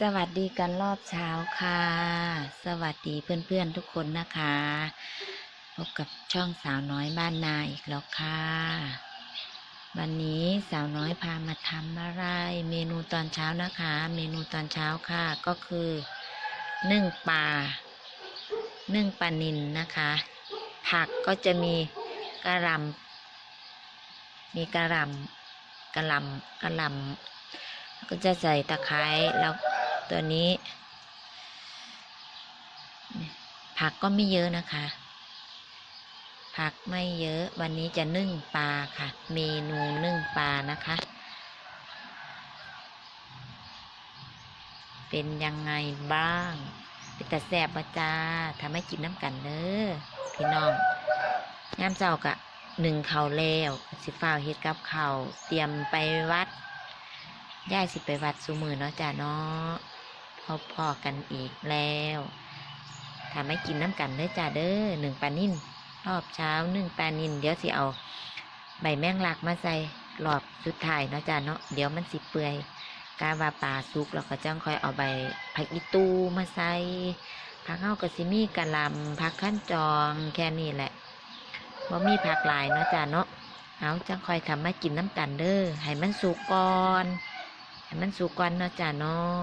สวัสดีกันรอบเช้าค่ะ สวัสดีเพื่อนๆทุกคนนะคะ พบกับช่องสาวน้อยบ้านนาอีกแล้วค่ะ วันนี้สาวน้อยพามาทำอะไร เมนูตอนเช้านะคะ เมนูตอนเช้าค่ะก็คือนึ่งปลานึ่งปลานิลนะคะ ผักก็จะมีกระลำมีกระลำกระลำกระลำก็จะใส่ตะไคร้แล้ว ตัวนี้ ผักก็ไม่เยอะนะคะ ผักไม่เยอะ วันนี้จะนึ่งปลาค่ะ เมนูนึ่งปลานะคะ เป็นยังไงบ้าง เป็นแต่แสบมาจ้าทำให้กินน้ำกันเด้อพี่น้องยามเจ้ากะหนึ่งเขาวแล้วสิฟ้าเฮ็ดกับเขาวเตรียมไปวัดย่ายสิไปวัดสุมือเนาะจ้าเนาะ พอพอกันอีกแล้วทำให้กินน้ำกันเด้อจ้าเด้อหนึ่งปลานิ่นรอบเช้าหนึ่งปลานิ่นเดี๋ยวสิเอาใบแมงลักมาใส่รอบสุดท้ายเนาะจ้าเนาะเดี๋ยวมันสิเปื่อยกาว่าปลาสุกแล้วก็จังคอยเอาใบผักอีตูมาใส่ผักเข้ากระซิมีกะลำผักขั้นจองแค่นี้แหละว่ามีผักหลายเนาะจ้าเนาะเอาจังคอยทำมากินน้ำกันเด้อให้มันสุกก่อนให้มันสุกก่อนเนาะจ้าเนาะ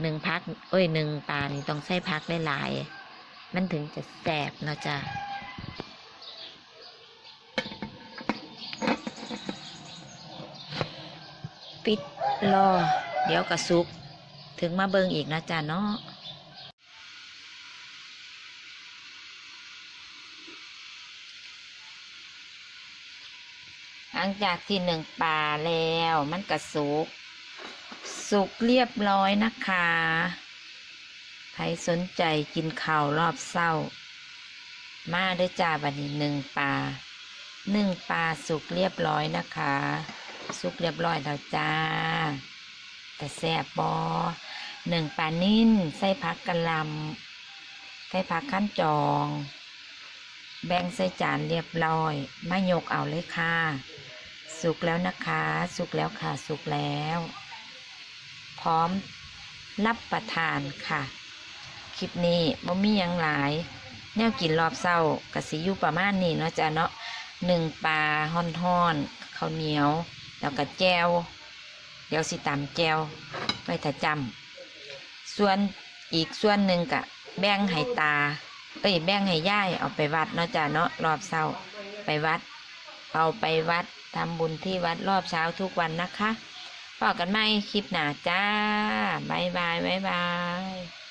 หนึ่งพักเอ้ยหนึ่งปลานี่ต้องใส่พักได้หลายๆมันถึงจะแสบเนาะจ้าปิดรอ เดี๋ยวกระสุก ถึงมาเบิงอีกนะจ้าเนาะหลังจากที่หนึ่งปลาแล้วมันกระสุก สุกเรียบร้อยนะคะใครสนใจกินข้าวรอบเศร้า มาด้วยจ้าบันนี้หนึ่งปลาหนึ่งปลาสุกเรียบร้อยนะคะ สุกเรียบร้อยแล้วจ้า แต่แซ่บบอหนึ่งปลานิ่นใส่ผักกะลำใส่ผักขั้นจอง แบ่งใส่จานเรียบร้อยมายกเอาเลยค่ะ สุกแล้วนะคะ สุกแล้วค่ะ สุกแล้ว ร้อมรับประทานค่ะ คลิปนี้บ่มียังหลาย แนวกินรอบเศร้ากะสิอยู่ประมาณนี้เนาะจ้ะเนาะหนึ่งปลาห่อนๆข้าวเหนียว แล้วก็แจวเดี๋ยวสิตำแจวไว้ถ้าจำส่วนอีกส่วนหนึ่งกะแบ่งให้ตา เอ้ยแบ่งให้ย่ายเอาไปวัดเนาะจ้ะเนาะรอบเศร้าไปวัด เอาไปวัดทำบุญที่วัดรอบเช้าทุกวันนะคะ พอกันไหมคลิปหน้าจ้าบายบายบายบาย